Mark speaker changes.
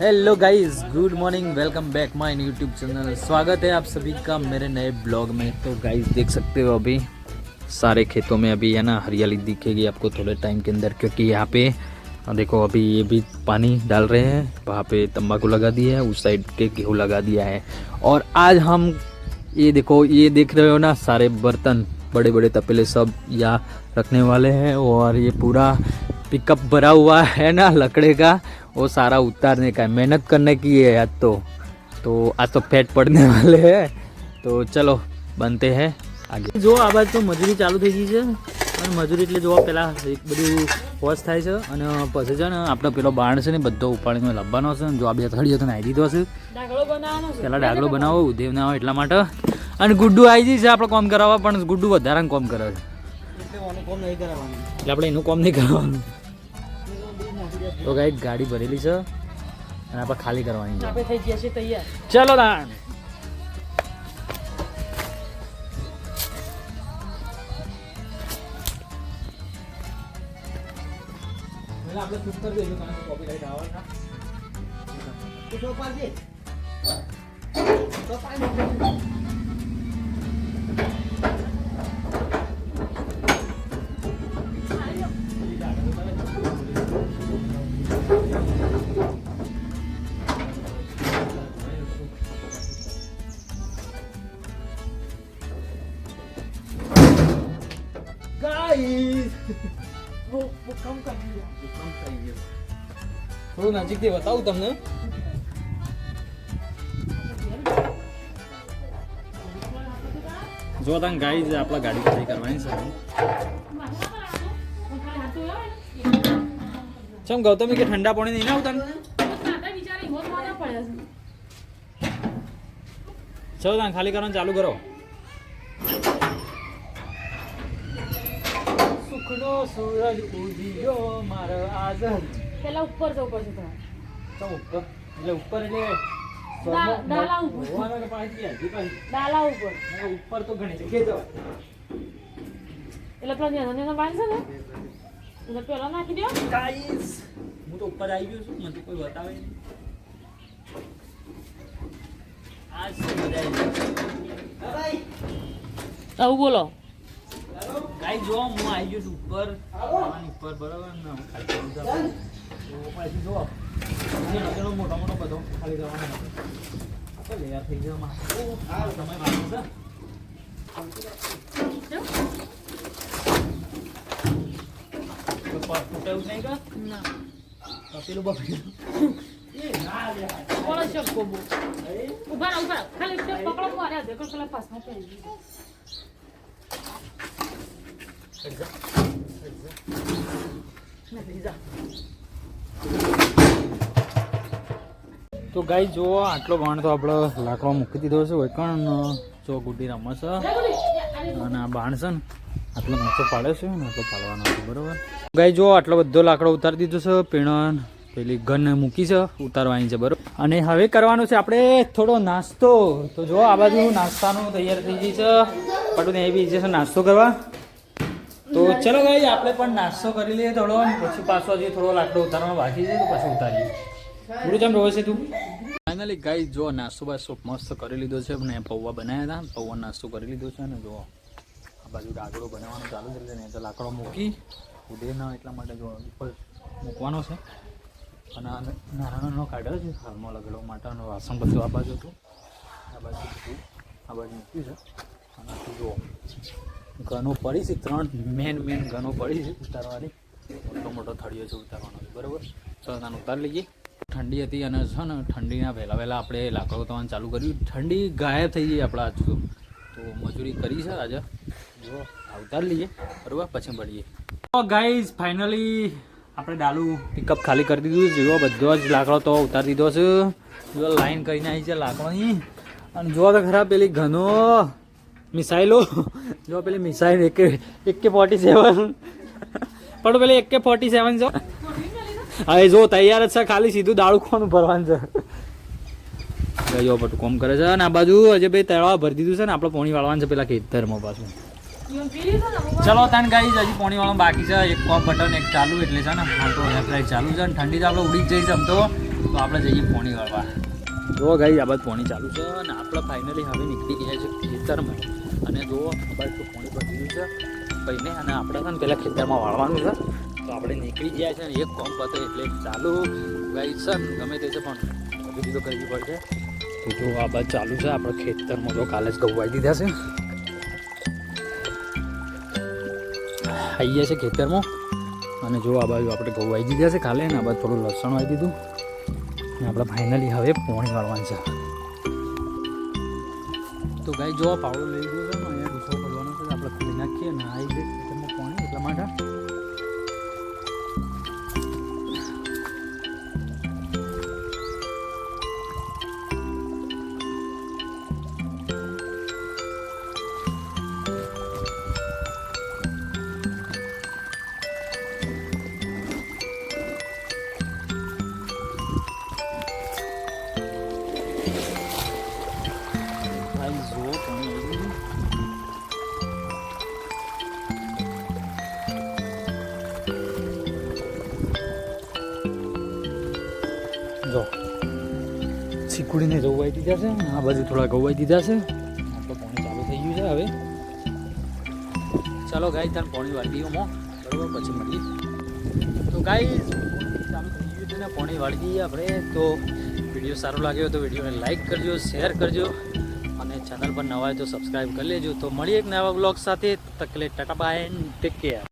Speaker 1: Hello guys good morning welcome back my YouTube channel स्वागत है आप सभी का मेरे नए ब्लॉग में। तो गाइस देख सकते हो अभी सारे खेतों में अभी, है ना, हरियाली दिखेगी आपको थोड़े टाइम के अंदर, क्योंकि यहाँ पे देखो अभी ये भी पानी डाल रहे हैं, वहाँ पे तंबाकू लगा दिया है, उस साइड के गेहूँ लगा दिया है। और आज हम, ये देखो, ये देख रहे हो ना, सारे बर्तन बड़े बड़े तपेले सब यहाँ रखने वाले हैं, और ये पूरा पिकअप भरा हुआ है ना लकड़े का वो सारा उतारने का है मेहनत करने की है आज तो तो आज तो ફેટ પડને વાલે હે તો ચલો બનતે હે આગે જો આ બાજુ તો મજૂરી ચાલુ થઈ ગઈ છે અને મજૂરી એટલે જોવા પહેલાં એક બધું વોશ થાય છે અને પછી છે ને આપણો પેલો બાણ છે ને બધો ઉપાડીને લાવવાનો છે જો આ બે થળી હતો ને આવી દીધો છે
Speaker 2: ડાગળો બનાવવાનો છે
Speaker 1: પહેલાં ડાગલો બનાવો ઉદેવ ના હોય એટલા માટે અને ગુડ્ડુ આવી જઈ છે આપણે કોમ કરાવવા પણ ગુડ્ડુ વધારે કોમ કરે છે એટલે આપણે એનું કોમ નહીં કરવાનું તો ગાઈ ગાડી ભરેલી છે અને આપણે ખાલી કરવાની છે.
Speaker 2: આપણે થઈ ગયા છે તૈયાર.
Speaker 1: ચલો તાણ થોડું નજીકથી બતાવું તમને. જો તમે ગાઈ છે આપણા ગાડી ખાલી કરવાની છે. ચમ ગૌતમ કે ઠંડા પાણી નહીં આવતા ચલો તમે ખાલી કરવાનું ચાલુ કરો. સુખનો સૂરજ ગયો મારો આઝાદ
Speaker 2: પેલા ઉપર જવું પડશે તમારે.
Speaker 1: તો ઉપર? એટલે ઉપર એટલે
Speaker 2: દાલા ઉપર.
Speaker 1: ભગવાનને પાછી હજી.
Speaker 2: ડાલા ઉપર.
Speaker 1: ઉપર તો ઘણી જગ્યાએ જવાય
Speaker 2: એટલે પેલા નેનો નેનો પાણી છે ને? એટલે પેલો નાખી દો.
Speaker 1: ગાઈસ હું તો ઉપર આવી ગયો છું મને તો કોઈ બતાવે નહીં. આજ સુધી આવું
Speaker 2: બોલો.
Speaker 1: ગાઈસ જો હું આવી ગયો છું ઉપર આવાની ઉપર બરાબર ને? હું ખાલી કરું છું. તો જો મોટો મોટો બધો ખાલી કરવાનો હતો. લેયર થઈ ગયો સમય વાંચો છે. તો પર ફૂટે નહીં કા?
Speaker 2: ના.
Speaker 1: પેલું બફેલું
Speaker 2: મારે પેલા પાસમાં
Speaker 1: તો ગાઈ જો આટલો બાણ તો આપણે લાકડો મૂકી દીધો છે, વૈકણ જો ગુડી રમે છે. અને આ બાણ છે ને, આટલો નાચો પાડે છે, ને આટલો પાડવાનો છે, બરોબર? ગાઈ જો આટલો બધો લાકડો ઉતારી દીધો છે પીણ પેલી ગન મૂકી છે, ઉતારવાની છે, બરોબર? અને હવે કરવાનું છે આપણે થોડો નાસ્તો. તો જો આ બાજુ નાસ્તાનું તૈયાર થઈ ગઈ છે. પટું એ બી છે, નાસ્તો કરવા. તો ચલો ગાઈ આપણે પણ નાસ્તો કરી લઈએ થોડો અને પછી પાછો હજી થોડો લાકડો ઉતારવાનો બાકી છે, તો પછી ઉતારીએ. ગુરુ ચમ રોવે છે તું? ફાઇનલી ગાઈ જો નાસ્તો બાસ્તો મસ્ત કરી લીધો છે, અને પૌવા બનાવ્યા હતા પૌવા નાસ્તો કરી લીધો છે ને જો આ બાજુ લાકડો બનાવવાનું ચાલુ છે ને તો લાકડો મૂકી ઉડે ના એટલા માટે જો ઉપર મૂકવાનો છે. અને નાનો નાનો કાઢ્યો છે, હાલમાં લગડો માટાનો વાસણ બધું આ બાજુ હતું. આ બાજુ આ બાજુ મૂક્યું છે. અને આટલું જુઓ ઘનો પડી છે, ત્રણ મેન મેન ઘનો પડી છે ઉતારવાની. મોટો મોટો થળિયો છે ઉતારવાનો બરાબર? ચાલો નાનું ઉતારી લઈએ. ઠંડી હતી અને છે ને, ઠંડીના વહેલા વહેલા આપણે લાકડો ઉતારવાનું ચાલુ કર્યું. ઠંડી ગાયબ થઈ ગઈ આપણા આજ તો. મજૂરી કરી છે આજે જો ઉતારી લઈએ, બરાબર? પછી મળીએ. તો ગાઈઝ ફાઇનલી આપણે ડાલુ પિકઅપ ખાલી કરી દીધું છે. જો બધો જ લાકડો તો ઉતારી દીધો છે. જો લાઈન કરીને આવી છે લાકડોની. અને જો તો ખરા, પેલી ઘનો મિસાઇલો જો પેલી મિસાઇલ એક એક ફોર્ટી સેવન પણ પેલી એક ફોર્ટી સેવન જો હવે જો તૈયાર જ છે ખાલી સીધું દાળું ખોવાનું ભરવાનું છે જો પટુ કોમ કરે છે અને આ બાજુ હજે ભાઈ તળાવ ભરી દીધું છે ને આપણે પોણી વાળવાનું છે પેલા ખેતરમાં પાછું ચલો તાન ગાઈ હજી પોણી વાળો બાકી છે એક કોપ બટન એક ચાલુ એટલે છે ને હાલ તો એપ્લાય ચાલુ છે ને ઠંડી તો આપણે ઉડી જ જઈ જમતો તો આપણે જઈએ પોણી વાળવા જો ગાઈ આ બાદ પોણી ચાલુ છે અને આપણે ફાઇનલી હવે નીકળી ગયા છે ખેતરમાં. અને જો આ બાદ પોણી પડી ગયું છે. ભાઈને અને આપણે છે ને પહેલાં ખેતરમાં વાળવાનું છે. તો આપણે નીકળી ગયા છે ને એક કોમ પતે એટલે ચાલુ. ગાઈ છે ને, ગમે તે છે પણ બીજું તો કરવી પડશે. તો જો આ બાદ ચાલુ છે. આપણે ખેતરમાં જો કાલે જ ગવાઈ દીધા છે. આવી ગયા છે ખેતરમાં. અને જો આ બાજુ આપણે ઘઉં વાઈ દીધા છે ખાલે ને આ બાજુ થોડું લસણ વાઈ દીધું. આપણે ફાઇનલી હવે પોણી વાળવાનું છે. તો ગાય જોવા પાવડો લઈ ગયો છે અહીંયા ગુસ્સો કરવાનો છે, આપણે ખોલી નાખીએ અને આવી જાય ખેતરમાં પોણી એટલા માટે. જો. ચીકુડીને ગવાઈ દીધા છે આ બાજુ થોડા ગવાઈ દીધા છે. આપણે પાણી ચાલુ થઈ ગયું છે હવે. ચાલો ગાય તાર પાણી વાળીઓમાં બરોબર, પછી મળીએ. તો ગાય ચાલુ થઈ ગયું છે ને, પાણી વાળી દઈએ આપણે. તો વીડિયો સારો લાગ્યો તો વિડીયોને લાઈક કરજો, શેર કરજો. અને ચેનલ પર નવા હોય તો સબસ્ક્રાઈબ કરી લેજો. તો મળીએ એક નવા બ્લોગ સાથે. તકલે ટાટા બાય ટેક કેર.